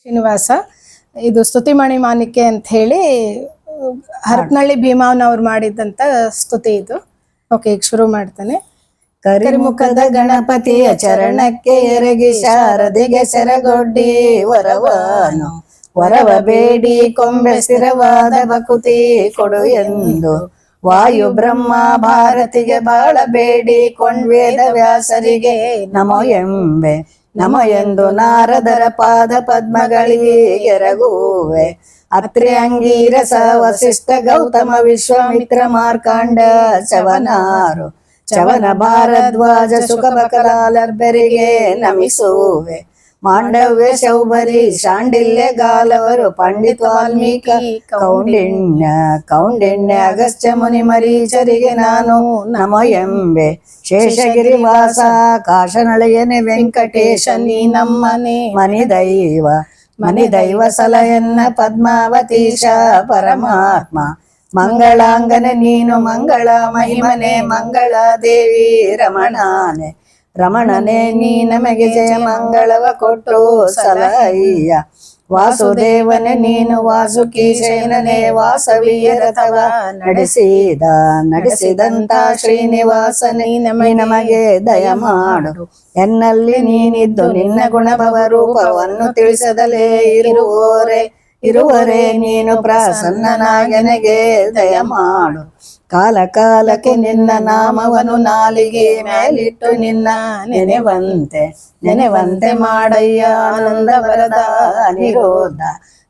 ಶ್ರೀನಿವಾಸ, ಇದು ಸ್ತುತಿಮಣಿ ಮಾನಿಕೆ ಅಂತ ಹೇಳಿ, ಹರಪನಹಳ್ಳಿ ಭೀಮಾವ್ನವ್ರು ಮಾಡಿದಂತ ಸ್ತುತಿ ಇದು. ಓಕೆ ಈಗ ಶುರು ಮಾಡ್ತಾನೆ. ಕರಿಮುಖದ ಗಣಪತಿಯ ಚರಣಕ್ಕೆ ಎರಗಿ ಶಾರದಿಗೆ ಸೆರಗೊಡ್ಡಿ ವರವಾನು. ವರವ ಬೇಡಿ ಕೊಂಬೆ ಸ್ಥಿರವಾದ ಬಕುತಿ ಕೊಡು ಎಂದು. ವಾಯು ಬ್ರಹ್ಮ ಭಾರತಿಗೆ ಬಾಳ ಬೇಡಿ, ಕೊಂಡ್ವೇದ ವ್ಯಾಸರಿಗೆ ನಮೋ ಎಂಬೆ. ನಮ ಎಂದು ನಾರದರ ಪಾದ ಪದ್ಮಗಳಿಗೆ ಎರಗುವೆ. ಅತ್ರಿ ಅಂಗೀರಸ ವಸಿಷ್ಠ ಗೌತಮ ವಿಶ್ವಾಮಿತ್ರ ಮಾರ್ಕಾಂಡ ಚವನಾರು. ಚವನ ಭಾರದ್ವಾಜ ಸುಖ ಬಕರಾಲರ್ಬರಿಗೆ ನಮಿಸುವೆ. ಮಾಂಡವ್ಯ ಶೌಬರಿ ಶಾಂಡಿಲ್ಯ ಗಾಲವರು ಪಂಡಿತ್ ವಾಲ್ಮೀಕಿ ಕೌಂಡಿಣ್ಯ ಕೌಂಡಿಣ್ಯ ಅಗಸ್ತ್ಯ ಮುನಿ ಮರೀಚರಿಗೆ ನಾನು ನಮ ಎಂಬೆ ಶೇಷಗಿರಿ ವಾಸ ಕಾಶನಳೆಯನೆ ವೆಂಕಟೇಶ ನೀ ನಮ್ಮನೆ ಮನಿ ದೈವ ಮನಿ ದೈವ ಸಲಯನ್ನ ಪದ್ಮಾವತೀಶ ಪರಮಾತ್ಮ ಮಂಗಳಾಂಗನೆ ನೀನು ಮಂಗಳ ಮಹಿಮನೆ ಮಂಗಳ ದೇವಿ ರಮಣಾನೆ ರಮಣನೆ, ನೀ ನಮಗೆ ಜಯ ಮಂಗಳವ ಕೊಟ್ಟು ಸಲಹಯ್ಯ ವಾಸುದೇವನೇ, ನೀನು ವಾಸುಕಿ ವಾಸುಕೀಶೇನನೆ ವಾಸವಿಯ ರಥವ ನಡೆಸಿದ. ನಡೆಸಿದಂತ ಶ್ರೀನಿವಾಸ, ನೀ ನಮಗೆ ದಯ ಮಾಡು. ಎನ್ನಲ್ಲಿ ನೀನಿದ್ದು ನಿನ್ನ ಗುಣಭವ, ರೂಪವನ್ನು ತಿಳಿಸದಲೇ ಇರುವೋರೆ ಇರುವರೆ ನೀನು ಪ್ರಸನ್ನನಾಗನೆಗೆ ದಯ ಮಾಡು ಕಾಲ ಕಾಲಕ್ಕೆ ನಿನ್ನ ನಾಮವನು ನಾಲಿಗೆ ಮೇಲಿಟ್ಟು ನಿನ್ನ ನೆನೆವಂತೆ. ನೆನೆವಂತೆ ಮಾಡಯ್ಯ, ಆನಂದ ವರದ ನಿರೋಧ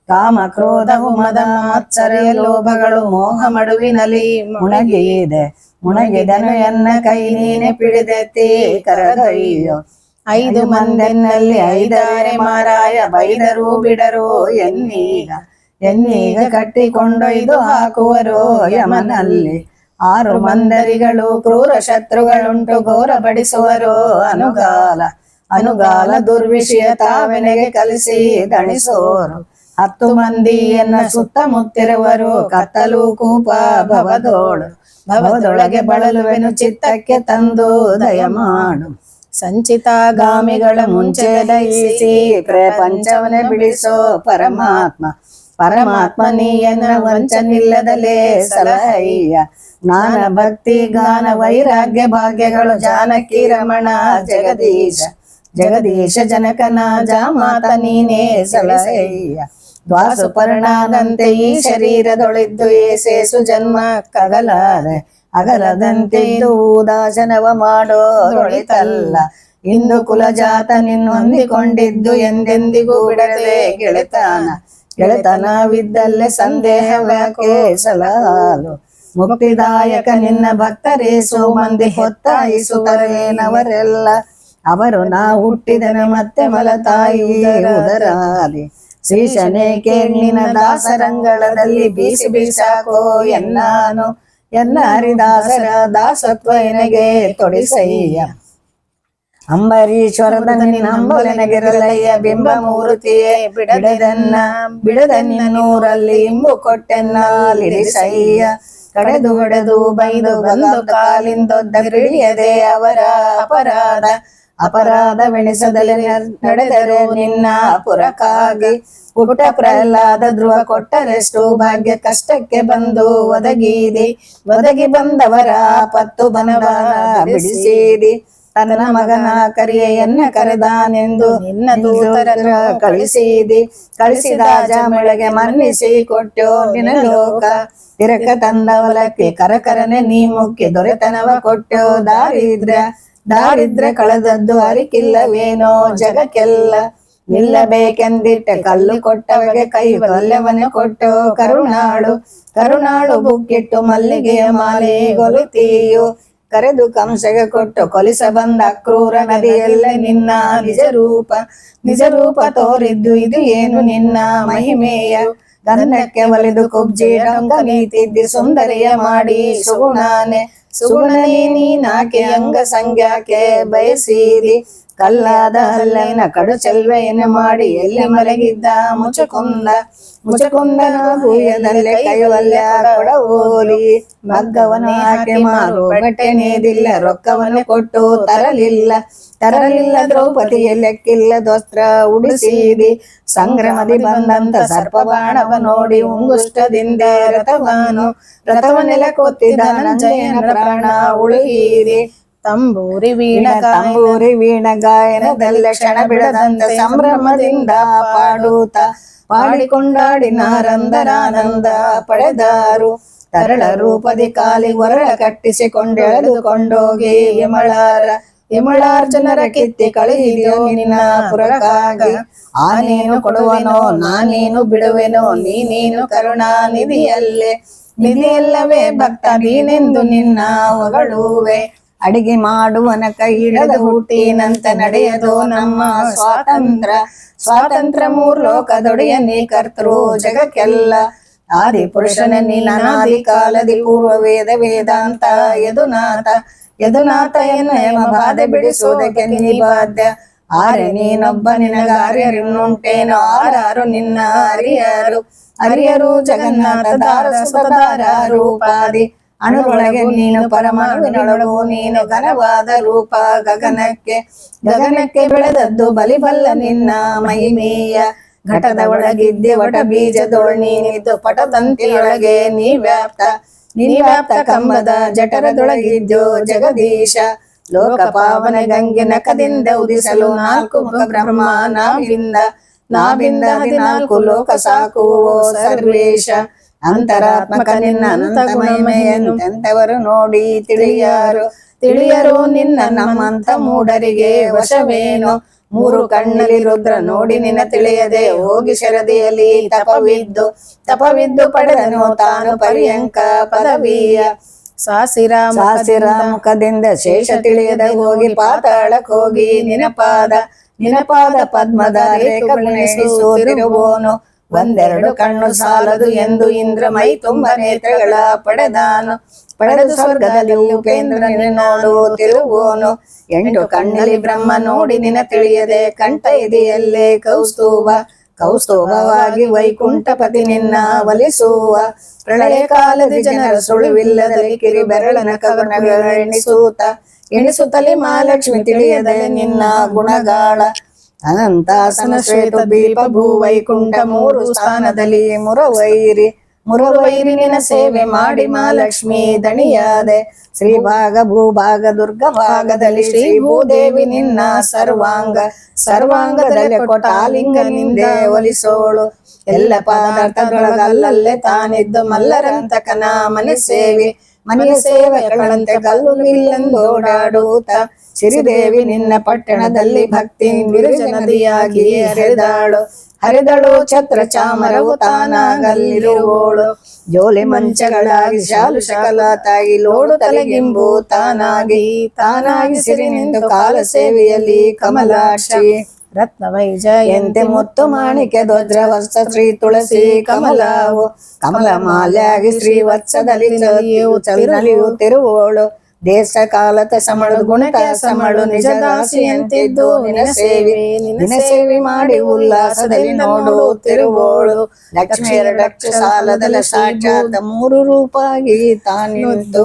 ಕಾಮ ಕ್ರೋಧವು ಮದ ಆಚರ್ಯ ಲೋಭಗಳು, ಮೋಹ ಮಡುವಿನಲ್ಲಿ ಮುಣಗಿದೆ. ಮುಣಗಿದನು ಎನ್ನ ಕೈ ನೀನೆ ಪಿಡಿದೆತ್ತಿ ಕರಗಯ್ಯೋ. ಐದು ಮಂದೆನ್ನಲ್ಲಿ ಐದಾರೆ ಮಾರಾಯ, ಬೈದರು ಬಿಡರು ಎನ್ನೀಗ ಎನ್ನೀಗ ಕಟ್ಟಿಕೊಂಡೊಯ್ದು ಹಾಕುವರು ಯಮನಲ್ಲಿ. ಆರು ಮಂದರಿಗಳು ಕ್ರೂರ ಶತ್ರುಗಳುಂಟು ಘೋರ ಬಡಿಸುವರು ಅನುಗಾಲ ಅನುಗಾಲ ದುರ್ವಿಷಯ ತಾವೆನೆಗೆ ಕಲಿಸಿ ದಣಿಸೋರು. ಹತ್ತು ಮಂದಿಯನ್ನ ಸುತ್ತಮುತ್ತಿರುವರು, ಕತ್ತಲು ಕೂಪ ಭವದೋಳು. ಭವದೊಳಗೆ ಬಳಲುವೆನು ಚಿತ್ತಕ್ಕೆ ತಂದು ದಯ ಮಾಡು ಸಂಚಿತಾಗಾಮಿಗಳ ಮುಂಚೆ ದಯಿಸಿ ಪ್ರಪಂಚವನ್ನೇ ಬಿಡಿಸೋ ಪರಮಾತ್ಮ. ಪರಮಾತ್ಮ ನೀಯನ ವಂಚನಿಲ್ಲದಲೇ ಸಲಹಯ್ಯ ಜ್ಞಾನ ಭಕ್ತಿ ಗಾನ ವೈರಾಗ್ಯ ಭಾಗ್ಯಗಳು ಜಾನಕಿ, ರಮಣ, ಜಗದೀಶ. ಜಗದೀಶ ಜನಕನ ಜಾಮಾತ ನೀನೇ ಸಲಹಯ್ಯ ದ್ವಾಸು ಪರ್ಣಾದಂತೆ ಈ ಶರೀರದೊಳಿದ್ದು ಏಸೇಸು ಜನ್ಮ ಕಗಲಾರೆ. ಅಗಲದಂತೆ ದಾಸನವ ಮಾಡೋಳಿತಲ್ಲ ಇಂದು ಕುಲಜಾತ ನಿನ್ನು ಹೊಂದಿಕೊಂಡಿದ್ದು ಎಂದೆಂದಿಗೂ ಬಿಡದೆ ಗೆಳೆತಾನ. ಗೆಳೆತನವಿದ್ದಲ್ಲೇ ಸಂದೇಹವ್ಯಾಕೆ ಸಲಾಲು ಮುಕ್ತಿದಾಯಕ ನಿನ್ನ ಭಕ್ತರೇ ಮಂದಿ ಹೊತ್ತಾಯಿಸುವರೇನವರೆಲ್ಲ. ಅವರು ನಾ ಹುಟ್ಟಿದನ ಮತ್ತೆ ಮಲತಾಯಿ ಉದರಾಲಿ ಶ್ರೀಶನೇಕೆ ನಿನ್ನ ದಾಸರಂಗಳದಲ್ಲಿ ಬೀಸಿ ಬೀಸಾಕೋ ಎನ್ನಾನು. ಎನ್ನ ಹರಿದಾಸರ ದಾಸತ್ವ ಎನಗೆ ತೊಡಿಸಯ್ಯ? ಅಂಬರೀಶ್ವರದ ನಿನ್ನ ಅಂಬಲನಗಿರಲಯ್ಯ ಬಿಂಬ ಮೂರ್ತಿಯೇ ಬಿಡದನ್ನ ಬಿಡದ ನೂರಲ್ಲಿ ಇಂಬು ಕೊಟ್ಟೆನ್ನಲಿರಿಸಯ್ಯ ಕಡೆದು ಹೊಡೆದು ಬೈದು ಬಂದು ಕಾಲಿಂದೊದ್ದ ಅವರ ಅಪರಾಧ ಅಪರಾಧವೆಣಿಸದಲೆ ನಡೆದರು ನಿನ್ನ ಪುರಕ್ಕಾಗಿ ಪುಟ ಪ್ರಹ್ಲಾದ ಧ್ರುವ ಕೊಟ್ಟರೆಷ್ಟು ಭಾಗ್ಯ ಕಷ್ಟಕ್ಕೆ ಬಂದು ಒದಗಿದಿ. ಒದಗಿ ಬಂದವರ ಪತ್ತು ಬನವರ ಬಿಡಿಸಿದಿ. ತನ್ನ ಮಗನ ಕರಿಯನ್ನ ಕರೆದಾನೆಂದು ನಿನ್ನ ದೂತರ ಕಳಿಸಿದಿ. ಕಳಿಸಿದ ಜಾಮಳೆಗೆ ಮನ್ನಿಸಿ ಕೊಟ್ಟು, ನಿನ್ನ ಲೋಕ ತಿರಕ ತಂದವಲಕ್ಕೆ ಕರಕರನೆ ನೀ ಮುಖ್ಯ ದೊರೆತನವ ಕೊಟ್ಟು ದಾರಿದ್ರ ದಾರಿದ್ರ ಕಳೆದದ್ದು ಅರಿಕಿಲ್ಲವೇನೋ, ಜಗಕ್ಕೆಲ್ಲ ನಿಲ್ಲಬೇಕೆಂದಿಟ್ಟ ಕಲ್ಲು ಕೊಟ್ಟವಗೆ ಕೈ ಬಲ್ಲವನೆ ಕೊಟ್ಟು, ಕರುಣಾಳು ಕರುಣಾಳು ಬುಕ್ಕಿಟ್ಟು ಮಲ್ಲಿಗೆಯ ಮಾಲೆ ಗೊಲುತೀಯು, ಕರೆದು ಕಂಸಗೆ ಕೊಟ್ಟು ಕೊಲಿಸ ಬಂದ ಅಕ್ರೂರ ನದಿಯಲ್ಲ ನಿನ್ನ ನಿಜ ರೂಪ ನಿಜ ರೂಪ ತೋರಿದ್ದು ಇದು ಏನು ನಿನ್ನ ಮಹಿಮೆಯ? ಗಂಧಕ್ಕೆ ಒಲಿದು ಕುಬ್ಜಿ ರಂಗ ನೀತಿದ್ದಿ ಸುಂದರಿಯ ಮಾಡಿ ಸುಗುಣಾನೆ ಸುಗುಣನೇ ನೀನಾಕೆ ಅಂಗ ಸಂಖ್ಯಾಕೆ ಬಯಸಿದಿ ಕಲ್ಲಾದ ಹಲ್ಲೈನ ಕಡು ಚೆಲ್ವೆಯನ್ನು ಮಾಡಿ ಎಲ್ಲಿ ಮಲಗಿದ್ದ? ಮುಚುಕುಂದ. ಮುಚಕುಂದನ ಭೂಯದಲ್ಲೇ ಕೈವಲ್ಯ ಕೊಡವೋಲಿ ಮಗ್ಗವನ್ನು ಆಕೆ ಮಾರು ಬಟ್ಟೆ ನೀಡಿಲ್ಲ ರೊಕ್ಕವನ್ನು ಕೊಟ್ಟು ತರಲಿಲ್ಲ. ತರಲಿಲ್ಲ ದ್ರೌಪದಿಯ ಲೆಕ್ಕಿಲ್ಲ ದೋಸ್ತ್ರ ಉಡಿಸಿದಿ. ಸಂಗ್ರಮದಿ ಬಂದಂತ ಸರ್ಪಬಾಣವ ನೋಡಿ ಉಂಗುಷ್ಟದಿಂದ ರಥವನು. ರಥವನೆಲ್ಲ ಕೊತ್ತಿದ ನಂಜಯನ ಪ್ರಾಣ ಉಳುಹಿರಿ ತಂಬೂರಿ ವೀಣ ತಂಬೂರಿ ವೀಣ ಗಾಯನದಲ್ಲ ಕ್ಷಣ ಬಿಡದಂತ ಸಂಭ್ರಮದಿಂದ ಪಾಡುತ್ತ. ಪಾಡಿಕೊಂಡಾಡಿ ನಾರಂದರಾನಂದ ಪಡೆದಾರು. ತರಳ ರೂಪದಿ ಕಾಲಿ ಒರಳ ಕಟ್ಟಿಸಿಕೊಂಡೆಳೆದುಕೊಂಡೋಗಿ ಯಮಳಾರ. ಯಮಳಾರ್ಜುನರ ಕಿತ್ತಿ ಕಳುಹಿದೆಯೋ ನಿನ್ನ ಪುರಕ್ಕಾಗಿ. ಆನೇನು ಕೊಡುವನೋ ನಾನೇನು ಬಿಡುವೆನೋ ನೀನೇನು ಕರುಣಾ ನಿಧಿಯಲ್ಲೇ ನಿಧಿಯಲ್ಲವೇ ಭಕ್ತ, ನೀನೆಂದು ನಿನ್ನ ಹೊಗಳುವೆ. ಅಡಿಗೆ ಮಾಡುವನ ಕೈ ಹಿಡದ ಹುಟ್ಟಿನಂತ ನಡೆಯದು ನಮ್ಮ ಸ್ವಾತಂತ್ರ್ಯ. ಸ್ವಾತಂತ್ರ್ಯ ಮೂರ್ ಲೋಕದೊಡೆಯ ನೀ ಕರ್ತೃ ಜಗಕ್ಕೆಲ್ಲ. ಆದಿ ಪುರುಷನ ನೀನಾದಿ ಕಾಲದಿ ಪೂರ್ವ ವೇದ ವೇದಾಂತ. ಯದುನಾಥ ಯದುನಾಥ ಎನ್ನ ಬಾದೆ ಬಾಧೆ ಬಿಡಿಸುವುದಕ್ಕೆ ನೀ ಬಾಧ್ಯ ಆರೆ ನೀನೊಬ್ಬ ನಿನಗಾರ್ಯರಿನ್ನುಂಟೇನೋ ಆರಾರು ನಿನ್ನ ಅರಿಯರು. ಅರಿಯರು ಜಗನ್ನಾಥ ದಾರ ಸುತದಾರ ರೂಪಾದಿ. ಅಣುರೊಳಗೆ ನೀನು ಪರಮಾಣುವಿನೊಳಗು ನೀನು ಘನವಾದ ರೂಪ ಗಗನಕ್ಕೆ. ಗಗನಕ್ಕೆ ಬೆಳೆದದ್ದು ಬಲಿಬಲ್ಲ ನಿನ್ನ ಮಹಿಮೆಯ. ಘಟದ ಒಳಗಿದ್ದೆ ವಟ ಬೀಜದೊಳ ನೀನಿದ್ದು ಪಟದಂತಿಯೊಳಗೆ ನೀ ವ್ಯಾಪ್ತ ನೀ ವ್ಯಾಪ್ತ ಕಂಬದ ಜಠರದೊಳಗಿದ್ದು ಜಗದೀಶ. ಲೋಕ ಪಾವನ ಗಂಗೆ ನಖದಿಂದ ಉದಿಸಲು ನಾಲ್ಕು ಮುಖ ಬ್ರಹ್ಮ ನಾವಿಂದ ನಾವಿಂದ ಹದಿನಾಲ್ಕು ಲೋಕ ಸಾಕುವೋ ಸರ್ವೇಶ. ಅಂತರಾತ್ಮಕ ನಿನ್ನ ಅನಂತ ಮಹಿಮೆಯಂತೆಂತವರು ನೋಡಿ ತಿಳಿಯಾರು. ತಿಳಿಯರು ನಿನ್ನ ನಮ್ಮಂತ ಮೂಢರಿಗೆ ವಶವೇನು? ಮೂರು ಕಣ್ಣಲ್ಲಿ ರುದ್ರ ನೋಡಿ ನಿನ್ನ ತಿಳಿಯದೆ ಹೋಗಿ ಶರದಿಯಲ್ಲಿ ತಪವಿದ್ದು ತಪವಿದ್ದು ಪಡೆದನು ತಾನು ಪರ್ಯಂಕ ಪದವಿಯ. ಸಾಸಿರ ಸಾಸಿರ ಮುಖದಿಂದ ಶೇಷ ತಿಳಿಯದೆ ಹೋಗಿ ಪಾತಾಳಕ್ಕೋಗಿ ನಿನಪಾದ ನಿನಪಾದ ಪದ್ಮದ ರೇಖೆಸುತ್ತಿರುವೋನು ಒಂದೆರಡು ಕಣ್ಣು ಸಾಲದು ಎಂದು ಇಂದ್ರ ಮೈ ತುಂಬ ನೇತ್ರಗಳ ಪಡೆದಾನು. ಪಡೆದು ಸ್ವರ್ಗದಲ್ಲಿ ಉಪೇಂದ್ರನ ನೋಡು ತಿರುವೋನು ಎಂಟು ಕಣ್ಣಲ್ಲಿ ಬ್ರಹ್ಮ ನೋಡಿ ನಿನ ತಿಳಿಯದೆ ಕಂಠ ಇದೆಯಲ್ಲೇ ಕೌಸ್ತುಭ. ಕೌಸ್ತುಭವಾಗಿ ವೈಕುಂಠಪತಿ ನಿನ್ನ ಒಲಿಸುವ ಪ್ರಳಯ ಕಾಲದ ಜನರ ಸುಳುವಿಲ್ಲದಲ್ಲಿ ಕಿರಿ ಬೆರಳನ ಕವನಗಳ ಎಣಿಸುತ್ತ ಎಣಿಸುತ್ತಲೇ ಮಹಾಲಕ್ಷ್ಮಿ ತಿಳಿಯದೆ ನಿನ್ನ ಗುಣಗಾಳ. ಅನಂತಾಸನ ಶ್ವೇತ ದೀಪ ಭೂ ವೈಕುಂಠ ಮೂರು ಸ್ಥಾನದಲ್ಲಿ ಮುರವೈರಿ ಮುರವೈರಿ ನಿನ್ನ ಸೇವೆ ಮಾಡಿ ಮಹಾಲಕ್ಷ್ಮಿ ದಣಿಯಾದೆ. ಭೂ ಭೂಭಾಗ ದುರ್ಗ ಭಾಗದಲ್ಲಿ ಶ್ರೀ ಭೂದೇವಿ ನಿನ್ನ ಸರ್ವಾಂಗ, ಸರ್ವಾಂಗದಲ್ಲಿ ಲಿಂಗ ನಿಂದೆ ಒಲಿಸೋಳು. ಎಲ್ಲ ಪದಾರ್ಥಗಳಲ್ಲಲ್ಲೇ ತಾನಿದ್ದು ಮಲ್ಲರಂತಕನ ಮನೆ ಸೇವೆ. ಮನೆಯ ಸೇವೆಗಳಂತೆ ಕಲ್ಲು ಓಡಾಡುತ್ತ ಸಿರಿದೇವಿ ನಿನ್ನ ಪಟ್ಟಣದಲ್ಲಿ ಭಕ್ತಿ ಬಿರುಜ ನದಿಯಾಗಿ ಹರಿದಾಳು. ಹರಿದಳು ಛತ್ರ ಚಾಮರವು ತಾನಾಗಲ್ಲಿರುವೋಳು ಜೋಲಿ ಮಂಚಗಳಾಗಿ ಶಾಲು ಶಕಲ ತಾಯಿ ಲೋಡು ತಲೆಗಿಂಬು ತಾನಾಗಿ ತಾನಾಗಿ ಸಿರಿ ನಿಂದು ಕಾಲ ಸೇವೆಯಲ್ಲಿ ಕಮಲಾಕ್ಷಿ. ರತ್ನ ವೈಜಯಂತೆ ಮುತ್ತು ಮಾಣಿಕೆ ಧ್ವಜ ವತ್ಸ ಶ್ರೀ ತುಳಸಿ ಕಮಲವು. ಕಮಲ ಮಾಲ್ಯಾಗಿ ಶ್ರೀ ವತ್ಸದಲ್ಲಿ ಚಲಿಯುತ್ತಿರುವೋಳು ದೇಶ ಕಾಲತ ಸಮಳು ಗುಣಕ ಸಮಳು ನಿಜ ದಾಸಿಯಂತಿದ್ದು ನಿನ ಸೇವೆ ನಿನ ಸೇವೆ ಮಾಡಿ ಉಲ್ಲಾಸದಲ್ಲಿ ನೋಡುತ್ತಿರುವೋಳು ಲಕ್ಷ್ಮಿ ಎರಡು ಲಕ್ಷ ಸಾಲದಲ್ಲ ಸಾಕ್ಷಾತ್ ಮೂರು ರೂಪಾಗಿ ತಾನಿದ್ದು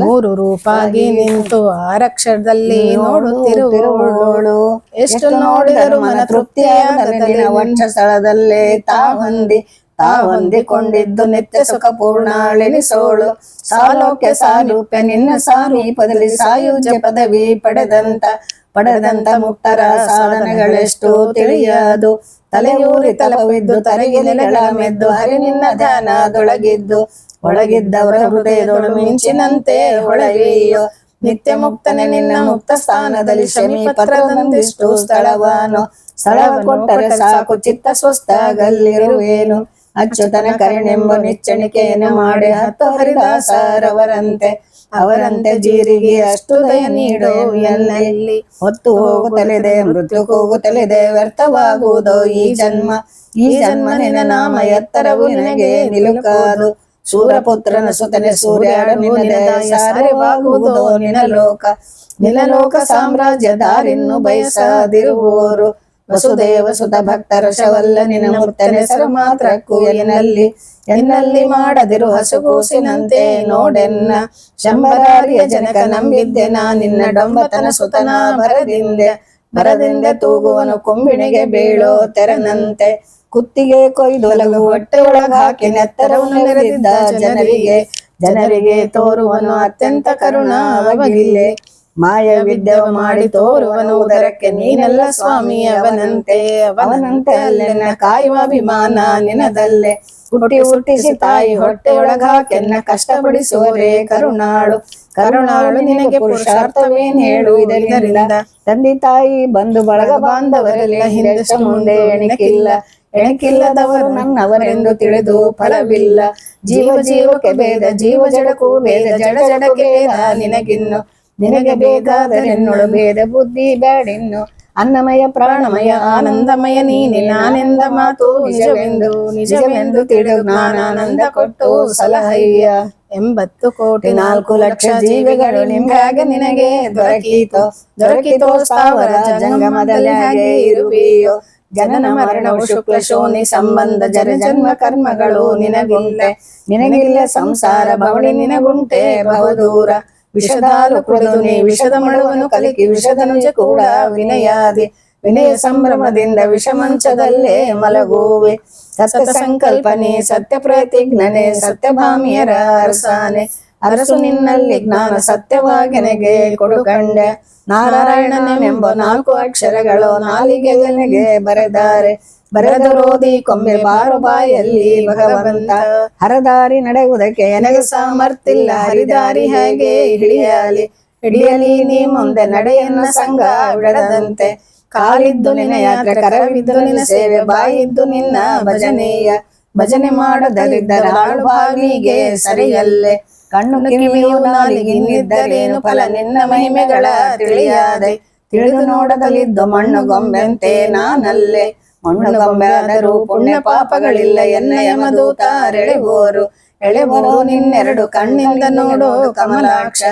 ಮೂರು ರೂಪಾಗಿ ನಿಂತು ಆರಕ್ಷರದಲ್ಲಿ ನೋಡುತ್ತಿರುವಳು ಎಷ್ಟು ನೋಡಿದರು ಮನ ತೃಪ್ತಿಯಾಗಲಿನ ವಂಶ ಸ್ಥಳದಲ್ಲೇ ತಾವೊಂದಿ ತಾವೊಂದಿಕೊಂಡಿದ್ದು ನಿತ್ಯ ಸುಖ ಪೂರ್ಣಾಳೆನಿಸೋಳು. ಸಾಲೋಕ್ಯ ಸಾರೂಪ್ಯ ನಿನ್ನ ಸಾರೂಪದಲ್ಲಿ ಸಾಯುಜ್ಯ ಪದವಿ ಪಡೆದಂತ ಪಡೆದಂತ ಮುಕ್ತರ ಸಾಧನೆಗಳೆಷ್ಟು ತಿಳಿಯದು. ತಲೆಯೂರಿ ತಲವಿದ್ದು ತಲೆಗೆ ನೆಲೆಗಳ ಮೆದ್ದು ಹರಿ ನಿನ್ನ ಧ್ಯಾನದೊಳಗಿದ್ದು. ಒಳಗಿದ್ದವರ ಹೃದಯದೊಳು ಮಿಂಚಿನಂತೆ ಹೊಳವೆಯೋ. ನಿತ್ಯ ಮುಕ್ತನೆ ನಿನ್ನ ಮುಕ್ತ ಸ್ಥಾನದಲ್ಲಿ ಶಮಿ ಪತ್ರದಂದಿಷ್ಟು ಸ್ಥಳವಾನು. ಸ್ಥಳವ ಕೊಟ್ಟರೆ ಸಾಕು ಚಿತ್ತ ಸ್ವಸ್ಥಗಲ್ಲಿರುವೇನು. ಅಚ್ಚುತನ ಕರೆನೆಂಬ ನಿಚ್ಚಣಿಕೆಯನ್ನು ಮಾಡಿ ಹತ್ತು ಹರಿದಾಸರವರಂತೆ. ಅವರಂತೆ ಜೀರಿಗೆ ಅಷ್ಟು ದಯ ನೀಡೋ ಇಲ್ಲಿ ಹೊತ್ತು ಹೋಗುತ್ತಲಿದೆ ಮೃತ್ಯು ಹೋಗುತ್ತಲಿದೆ ವ್ಯರ್ಥವಾಗುವುದೋ ಈ ಜನ್ಮ. ಈ ಜನ್ಮ ನಿನ್ನ ನಾಮ ಎತ್ತರವು ನಿನಗೆ ನಿಲುಕಾದು. ಸೂರಪುತ್ರನ ಸುತನೆ ಸೂರ್ಯ ಸಾರವಾಗುವುದೋ. ನಿನ ಲೋಕ ನಿನ ಲೋಕ ಸಾಮ್ರಾಜ್ಯ ದಾರಿನ್ನು ಬಯಸದಿರುವೋರು. ವಸುದೇವ ಸುತ ಭಕ್ತರ ಶವಲ್ಲ ನಿನ್ನ ಹೆಸರು ಮಾತ್ರ ಎನ್ನಲ್ಲಿ ಎನ್ನಲ್ಲಿ ಮಾಡದಿರು ಹಸುಗೂಸಿನಂತೆ ನೋಡೆನ್ನ. ಶಂಬರಾರಿಯ ಜನಕ ನಂಬಿದ್ದೆ ನಾ ನಿನ್ನ ಡೊಂಬತನ ಸುತನ ಬರದಿಂದೆ ಬರದಿಂದೆ ತೂಗುವನು ಕೊಂಬಿಣಿಗೆ ಬೀಳೋ ತೆರನಂತೆ. ಕುತ್ತಿಗೆ ಕೊಯ್ದು ಒಲಗು ಹೊಟ್ಟೆ ಒಳಗ ಹಾಕಿ ನೆತ್ತರವನ್ನು ನೆರೆದಿದ್ದ ಜನರಿಗೆ ಜನರಿಗೆ ತೋರುವನು ಅತ್ಯಂತ ಕರುಣಾವಗಿಲ್ಲೆ ಮಾಯ ವಿದ್ಯವ ಮಾಡಿ ತೋರುವನು ಉದರಕ್ಕೆ ನೀನೆಲ್ಲ ಸ್ವಾಮಿ, ಅವನಂತೆ ಅವನಂತೆ ಅಲ್ಲೆನ್ನ ಕಾಯುವ ಅಭಿಮಾನ ನಿನದಲ್ಲೇ. ಹುಟ್ಟಿ ಹುಟ್ಟಿಸಿ ತಾಯಿ ಹೊಟ್ಟೆಯೊಳಗ ಕೆನ್ನ ಕಷ್ಟಪಡಿಸುವರೇ ಕರುಣಾಳು. ಕರುಣಾಳು ನಿನಗೆ ಪುರುಷಾರ್ಥವೇನ್ ಹೇಳು ಇದರಿಂದ. ತಂದೆ ತಾಯಿ ಬಂಧು ಬಳಗ ಬಾಂಧವರಲ್ಲಿ ಹಿಂದೆ ಮುಂದೆ ಎಣಕಿಲ್ಲ. ಎಣಕಿಲ್ಲದವರು ನನ್ನವರೆಂದು ತಿಳಿದು ಫಲವಿಲ್ಲ. ಜೀವ ಜೀವಕ್ಕೆ ಭೇದ, ಜೀವ ಜಡಕು ಬೇದ ಜಡ ಜಡಕ್ಕೆ ನಿನಗಿನ್ನು, ನಿನಗೆ ಬೇಕಾದರೆನ್ನೊಳು ಬೇದ ಬುದ್ಧಿ ಬೇಡಿನ್ನು ಅನ್ನಮಯ, ಪ್ರಾಣಮಯ, ಆನಂದಮಯ ನೀನೆ. ನಾನೆಂದ ಮಾತು ನಿಜವೆಂದು ನಿಜವೆಂದು ತಿಳಿದು ನಾನಾನಂದ ಕೊಟ್ಟು ಸಲಹಯ್ಯ ಎಂಬತ್ತು ಕೋಟಿ ನಾಲ್ಕು ಲಕ್ಷ ಜೀವಿಗಳು ನಿಮಗಾಗಿ ನಿನಗೆ ದೊರಕೀತೋ? ದೊರಕಿತೋ ಸ್ಥಾವರ, ಜಂಗಮದಲ್ಲಿ ಹಾಗೆ ಇರುವಿಯೋ? ಜನನ ಮರಣವು ಶುಕ್ಲ ಶೋನಿ ಸಂಬಂಧ ಜನ ಜನ್ಮ ಕರ್ಮಗಳು ನಿನಗುಂಟೆ. ನಿನಗಿಲ್ಲ ಸಂಸಾರ ಬವಳಿ ನಿನಗುಂಟೆ. ಬಹುದೂರ ವಿಷದಾಲು ಕುಡಿದು ನೀ ವಿಷದ ಮಳುವನ್ನು ಕಲಿಕಿ, ವಿಷದ ಕೂಡ ವಿನಯಾದಿ. ವಿನಯ ಸಂಭ್ರಮದಿಂದ ವಿಷಮಂಚದಲ್ಲೇ ಮಲಗುವೆ. ಸತ್ಯ ಸಂಕಲ್ಪನೆ ಸತ್ಯ ಪ್ರತಿಜ್ಞನೆ ಸತ್ಯಭಾಮಿಯರ ಅರಸಾನೆ. ಅರಸು ನಿನ್ನಲ್ಲಿ ಜ್ಞಾನ ಸತ್ಯವಾಗೆನೆಗೆ ಕೊಡುಕಂಡ ನಾರಾಯಣನೆಂಬ ನಾಲ್ಕು ಅಕ್ಷರಗಳು ನಾಲಿಗೆಗೆ ಬರೆದಾರೆ. ಬರೆದರೋದಿ ಕೊಂಬೆ ಬಾರು ಬಾಯಲ್ಲಿ ಭಗವಂತ. ಹರದಾರಿ ನಡೆಯುವುದಕ್ಕೆ ನನಗೆ ಸಾಮರ್ಥಿಲ್ಲ ಹರಿದಾರಿ ಹೇಗೆ ಹಿಡಿಯಲಿ? ಹಿಡಿಯಲಿ ನೀ ಮುಂದೆ ನಡೆಯನ್ನ ಸಂಘ ಬಿಡದಂತೆ. ಕಾಲಿದ್ದು ನಿನ್ನ ಕರವಿದ್ದು ನಿನ್ನ ಸೇವೆ, ಬಾಯಿದ್ದು ನಿನ್ನ ಭಜನೆಯ. ಭಜನೆ ಮಾಡದಲ್ಲಿದ್ದರ ಬಾವಿಗೆ ಸರಿಯಲ್ಲೇ. ಕಣ್ಣು ಕಿವಿಯು ನಾಲಿಗಿನ್ನಿದ್ದರೇನು ಫಲ ನಿನ್ನ ಮಹಿಮೆಗಳ ತಿಳಿಯಾದೆ. ತಿಳಿದು ನೋಡದಲ್ಲಿದ್ದು ಮಣ್ಣು ಗೊಂಬೆಂತೆ ನಾನಲ್ಲೇ. ಮಣ್ಣು ಗೊಂಬೆ ಆದರೂ ಪುಣ್ಯ ಪಾಪಗಳಿಲ್ಲ ಎನ್ನ ಎಳೆಬೋರು ಎಳೆವರು ನಿನ್ನೆರಡು ಕಣ್ಣಿಂದ ನೋಡು ಕಮಲಾಕ್ಷ.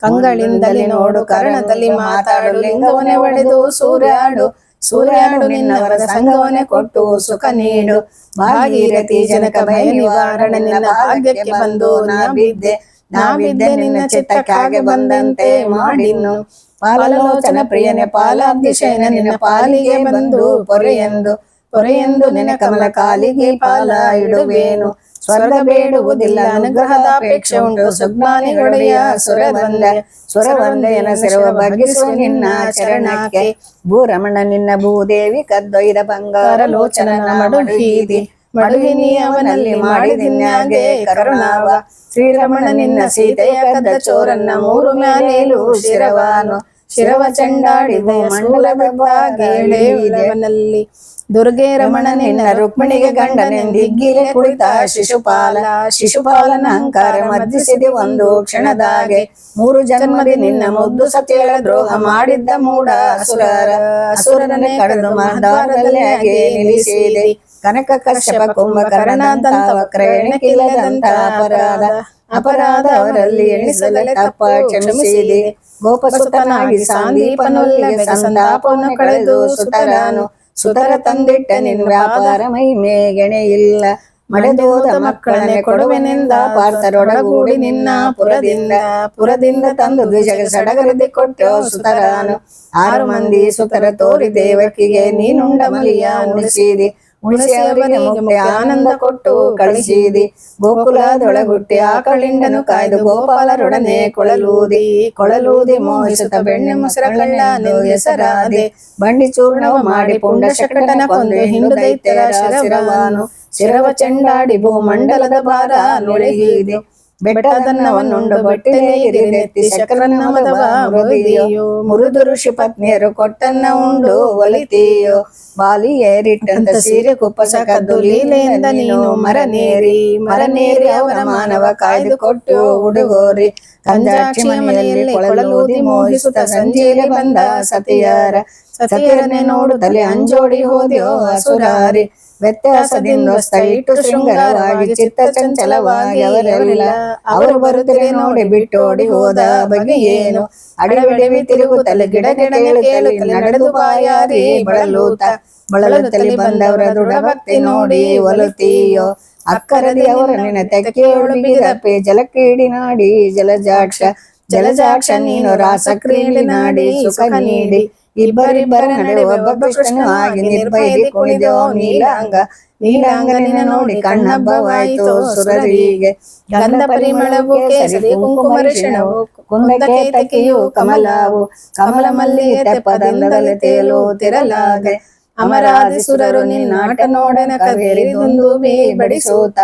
ಕಂಗಳಿಂದಲೇ ನೋಡು ಕರ್ಣದಲ್ಲಿ ಮಾತಾಡು ಲಿಂಗವನೆ ಒಡೆದು ಸೂರ್ಯಾಡು. ಸೂರ್ಯಾಡು ನಿನ್ನವರ ಸಂಘವನೆ ಕೊಟ್ಟು ಸುಖ ನೀಡು. ಭಾಗೀರಥಿ ಜನಕ ಭಯ ನಿವಾರಣೆ ನಿನ್ನ ಭಾಗ್ಯಕ್ಕೆ ಬಂದು. ನಾ ಬಿದ್ದೆ ನಾ ಬಿದ್ದೆ ನಿನ್ನ ಚಿತ್ತಕ್ಕಾಗೆ ಬಂದಂತೆ ಮಾಡಿನ್ನು. ಪಾಲಲೋಚನ ಪ್ರಿಯನೆ ಪಾಲಾಬ್ದಿಶಯನ ನಿನ್ನ ಪಾಲಿಗೆ ಬಂದು. ಪೊರೆಯೆಂದು ಪೊರೆಯೆಂದು ನಿನ್ನ ಕಮಲ ಕಾಲಿಗೆ ಪಾಲ ಇಡುವೇನು ಸ್ವರ್ಗ ಬೇಡುವುದಿಲ್ಲ ಅನುಗ್ರಹದ ಅಪೇಕ್ಷೆ ಉಂಟು. ಸುಜ್ಞಾನಿಗೊಡೆಯ ಸುರವಂದೆ ಸುರವಂದೆಯನ ಸೆರವ ಬಗ್ಗಿಸುವ ನಿನ್ನ ಚರಣಕ್ಕೆ ಭೂರಮಣ ನಿನ್ನ ಭೂದೇವಿ ಕದ್ದೊಯ್ದ ಬಂಗಾರ ಲೋಚನ ಮಡುಹೀದಿ ಮಡುಹಿನಿ ಅವನಲ್ಲಿ ಮಾಡಿದಿನ್ಯಾಗೆ ಕರುಣಾವ. ಶ್ರೀರಮಣ ನಿನ್ನ ಸೀತೆಯ ಕದ್ದ ಚೋರನ್ನ ಮೂರು ಮ್ಯಾಲೇಲು ಶಿರವಾನು. ಶಿರವ ಚಂಡಾಡಿದ ಮಂಡಲ ನಲ್ಲಿ ದುರ್ಗೆ ರಮಣ ನಿನ್ನ ರುಕ್ಮಿಣಿಗೆ ಗಂಡನೆಂದಿಗ್ಗಿಲೆ ಕುಳಿತ ಶಿಶುಪಾಲ, ಶಿಶುಪಾಲನ ಅಹಂಕಾರ ಮರ್ಜಿಸಿದೆ ಒಂದು ಕ್ಷಣದಾಗೆ. ಮೂರು ಜನ್ಮದಿ ನಿನ್ನ ಮುದ್ದು ಸತಿಯಳ ದ್ರೋಹ ಮಾಡಿದ್ದ ಮೂಡ ಅಸುರರ. ಅಸುರನೇ ಕಳೆದು ಮಹದಾರದಲ್ಲಿ ನಿಲ್ಲಿಸಿದೆ. ಕನಕ ಕಶ್ಯಪ ಕುಂಭಕರ್ಣದಂತ ವಕ್ರಯಣಕ್ಕಿಲ್ಲದಂತ ಅಪರಾಧ. ಅಪರಾಧ ಅವರಲ್ಲಿ ಎಣಿಸಲೇ ತಪ್ಪ ಕ್ಷಮಿಸಿದೆ. ಗೋಪಸುತನಾಗಿ ಸಾಂದೀಪನೊಲ್ಲಿಗೆ ಸಂತಾಪವನ್ನು ಕಳೆದು ಸುತರಾನು ಸುತರ ತಂದಿಟ್ಟ ನಿನ್ ವ್ಯಾಪಾರ ಮಹಿಮೆ ಗೆಣೆಯಿಲ್ಲ ಮಡೆದೋದ ಮಕ್ಕಳನ್ನೇ ಕೊಡುವೆನೆಂದ ಪಾರ್ಥರೊಡಗೂಡಿ ನಿನ್ನ ಪುರದಿಂದ. ಪುರದಿಂದ ತಂದು ದ್ವಿಜಗ ಸಡಗರದಿ ಕೊಟ್ಟು ಸುತರಾನು. ಆರು ಮಂದಿ ಸುತರ ತೋರಿ ದೇವಕಿಗೆ ನೀನುಂಡ ಮಲಿಯ ಉಣಿಸಿದಿ ಮುಕ್ತಿ ಆನಂದ ಕೊಟ್ಟು ಕಳಿಸಿದಿ ಗೋಕುಲದೊಳಗುಟ್ಟಿ ಆಕಳಿಂಡನು ಕಾಯ್ದು ಗೋಪಾಲರೊಡನೆ ಕೊಳಲೂದಿ. ಕೊಳಲೂದಿ ಮೋಹಿಸುತ್ತ ಬೆಣ್ಣೆ ಮೊಸರ ಕಳ್ಳನು ಹೆಸರಾದೆ. ಬಂಡಿ ಚೂರ್ಣವ ಮಾಡಿ ಪುಂಡ ಶಕಟನ ಕೊಂದು ಹಿಂಡು ದೈತ್ಯರ ಶಿರವಾನು. ಶಿರವ ಚೆಂಡಾಡಿ ಭೂಮಂಡಲದ ಭಾರ ನುಳಿಹಿದೆ ಬೆಟ್ಟದನ್ನವನ್ನುಂಡು ಮುರಿದು ಋಷಿ ಪತ್ನಿಯರು ಕೊಟ್ಟನ್ನ ಉಂಡು ಒಲಿತೀಯೋ, ಬಾಲಿ ಏರಿಟ್ಟಂತ ಸೀರೆ ಕುಪ್ಪಸ ಕದ್ದು ಲೀಲೆಯಿಂದ ನೀನು ಮರನೇರಿ ಮರನೇರಿ ಅವರ ಮಾನವ ಕಾಯ್ದು ಕೊಟ್ಟು ಉಡುಗೋರಿ. ಕಂಜಾಕ್ಷಿ ಮನೆಯಲ್ಲಿ ಕೊಳಲೂದಿ ಮೋಹಿಸುತ್ತ ಸಂಜೆಯಲ್ಲಿ ಬಂದ ಸತಿಯಾರ. ಸತಿಯರನೆ ನೋಡುತ್ತಲೇ ಅಂಜೋಡಿ ಹೋದ್ಯೋ ಅಸುರಾರಿ. ವ್ಯತ್ಯಾಸದಿಂದ ಸ್ಥಳಿಟ್ಟು ಶೃಂಗಾರವಾಗಿ ಚಿತ್ತ ಚಂಚಲವಾಗಿ ಅವರೆಲ್ಲ ಅವರು ಬರುತ್ತಿರೆ ನೋಡಿ ಬಿಟ್ಟೋಡಿ ಹೋದ ಬಗೆ ಏನು? ಅಡವಿಡವಿ ತಿರುಗುತ್ತಲೆ ಗಿಡ ಗಿಡಗಳು ನಡೆದು ಬಾಯಾರಿ ಬಳಲೂತ. ಬಳಲುತ್ತಲಿ ಬಂದವರ ದೃಢ ಭಕ್ತಿ ನೋಡಿ ಒಲುತೀಯೋ ಅಕ್ಕರದಿ ಅವರ ನಿನ್ನ ತೆಕ್ಕೆಯೊಳು ಜಲಕೀಡಿ ನಾಡಿ ಜಲಜಾಕ್ಷ ಜಲಜಾಕ್ಷ ನೀನು ರಾಸ ಕ್ರೀಡಿ ನಾಡಿ ಸುಖ ನೀಡಿ ಇಬ್ಬರಿಬ್ಬರ ನಡೆ ಒಬ್ಬ ಕೃಷ್ಣನು ಆಗಿ ನಿರ್ಭಯದಿ ಕುಣಿದೆವು ನೀಲಾಂಗ ನೀಲಾಂಗ ನಿನ್ನ ನೋಡಿ ಕಣ್ಣಬ್ಬವಾಯಿತು ಸುರರಿಗೆ. ಗಂಧ ಪರಿಮಳವು ಕೇಸರಿ ಕುಂಕುಮ ಕುಂಕುಮರಿಷಣವು ಕುಂದಕೇತಕಿಯು ಕಮಲಾವು. ಕಮಲ ಮಲ್ಲಿಗೆ ತೆಪ್ಪದಂದದಲ್ಲಿ ತೇಲು ತಿರಲಾಗೆ ಅಮರಾದಿ ಸುರರು ನಿನ್ನಾಟ ನೋಡನ ಕರೆರಿದೊಂದು ಬೇ ಬಡಿಸೋತ.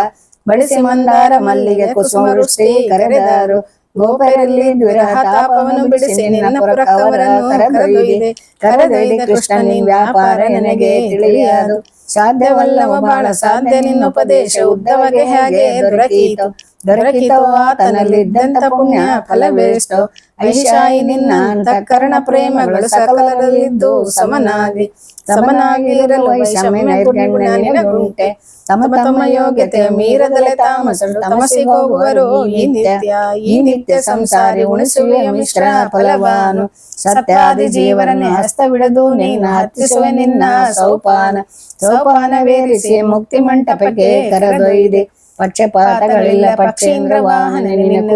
ಬಡಿಸಿ. ಮಂದಾರ ಮಲ್ಲಿಗೆ ಕುಸುಮ ವೃಷ್ಟಿ ಕರೆದಾರು. ಗೋಪರಲ್ಲಿ ದ್ವಿರಹ ತಾಪವನ್ನು ಬಿಡಿಸಿ ನಿನ್ನ ಪುರಕವರನ್ನು ಕರೆದೊಯ್ದೆ ಕರೆದೊಯ್ದೆ ಕೃಷ್ಣ ನಿನ್ ವ್ಯಾಪಾರ ನನಗೆ ತಿಳಿಯದು. ಸಾಧ್ಯವಲ್ಲವ ಬಾಳ ಸಾಧ್ಯ ನಿನ್ನ ಉಪದೇಶ ಉದ್ದವಗೆ ಹೇಗೆ ದೊರಕೀತು? ದೊರಕಿತೋ? ಆತನಲ್ಲಿದ್ದಂತ ಪುಣ್ಯ ಫಲವೇಷ್ಟೋ? ಐಶಾಯಿ ನಿನ್ನ ಅಂತಃಕರಣ ಪ್ರೇಮಗಳು ಸಕಲರಲ್ಲಿದ್ದು ಸಮನಾಗಿ ಸಮನಾಗಿ ಇರಲು ವೈಷಮ್ಯ ನೈರ್ಗಣ್ಯ ನಿನಗುಂಟೆ. ತಮ ತಮ್ಮ ಯೋಗ್ಯತೆ ಮೀರದಲೆ ತಾಮಸರು ತಮಸಿಗೋಗುವರು ಈ ನಿತ್ಯ. ಈ ನಿತ್ಯ ಸಂಸಾರಿ ಉಣಿಸುವೆ ಮಿಶ್ರ ಫಲವಾನು. ಸತ್ಯಾದಿ ಜೀವರನ್ನೇ ಹಸ್ತವಿಡದು ನಿನ್ನ ಹತ್ತಿಸುವೆ ನಿನ್ನ ಸೋಪಾನ. ಸೋಪಾನವೇರಿಸಿ ಮುಕ್ತಿ ಮಂಟಪಕ್ಕೆ ಕರೆದೊಯ್ದೆ. ಪಕ್ಷಪಾತಗಳಿಲ್ಲ ಪಕ್ಷೇಂದ್ರ ವಾಹನ ನಿನ್ನ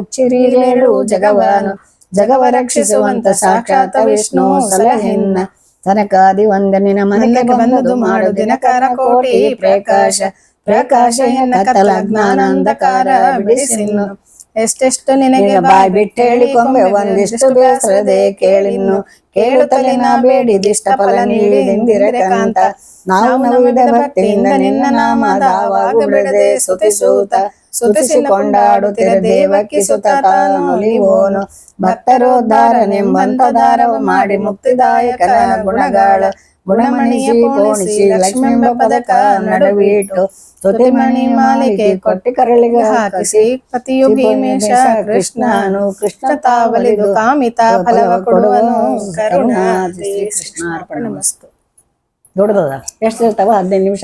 ಜಗವಾನು. ಜಗವ ರಕ್ಷಿಸುವಂತ ಸಾಕ್ಷಾತ್ ವಿಷ್ಣು ಸಲಹೆನ್ನ. ತನಕಾದಿ ವಂದನಿನ ಮನೆಗೆ ಬಂದದು ಮಾಡು ದಿನಕರ ಕೋಟಿ. ಪ್ರಕಾಶ ಪ್ರಕಾಶ ಎನ್ನ ಕತ್ತಲ ಜ್ಞಾನ ಅಂಧಕಾರ ಬಿಡಿಸಿನ್ನು. ಎಷ್ಟೆಷ್ಟು ನಿನಗೆ ಬಾಯ್ ಬಿಟ್ಟು ಹೇಳಿಕೊಂಬೆ ಒಂದಿಷ್ಟು ಬೇಸರದೆ ಕೇಳಿನ್ನು. ಕೇಳುತ್ತಲೇ ನಾ ಬೇಡಿದಿಷ್ಟ ಫಲ ನೀಡಿ ಕಾಂತ ನಾವು ನವಿದ ಭಕ್ತಿಯಿಂದ ನಿನ್ನ ನಾಮ ದಾವಾಗ ಬಿಡದೆ ಸುತಿಸೂತ ಸುತಿಸಿ ಕೊಂಡಾಡುತ್ತಿರ ದೇವಕ್ಕೆ ಸುತ ತಾನುಲಿವೋನು ಭಕ್ತರೋದ್ಧಾರನೆಂಬಂತ ದಾರವ ಮಾಡಿ ಮುಕ್ತಿದಾಯಕನ ಗುಣಗಾಳ ಗುಣಮಣಿಯ ಪೋಣಿಸಿ ಲಕ್ಷ್ಮೆಂಬ ಪದಕ ನಡುವಿಟ್ಟು ಸ್ತುತಿಮಣಿ ಮಾಲಿಕೆ ಕೊಟ್ಟಿ ಕರಳಿಗೆ ಹಾಕಿಸಿ. ಪತಿಯು ಭೀಮೇಶ ಕೃಷ್ಣನು ಕೃಷ್ಣ ತಾವಲಿದು ಕಾಮಿತ ಫಲವ ಕೊಡುವನು. ಕರುಣಾ ಶ್ರೀ ಕೃಷ್ಣಾರ್ಪಣ ಮಸ್ತು ದೊಡ್ಡದದ. ಎಷ್ಟು ಇರ್ತಾವ ಹದಿನೈದು ನಿಮಿಷ.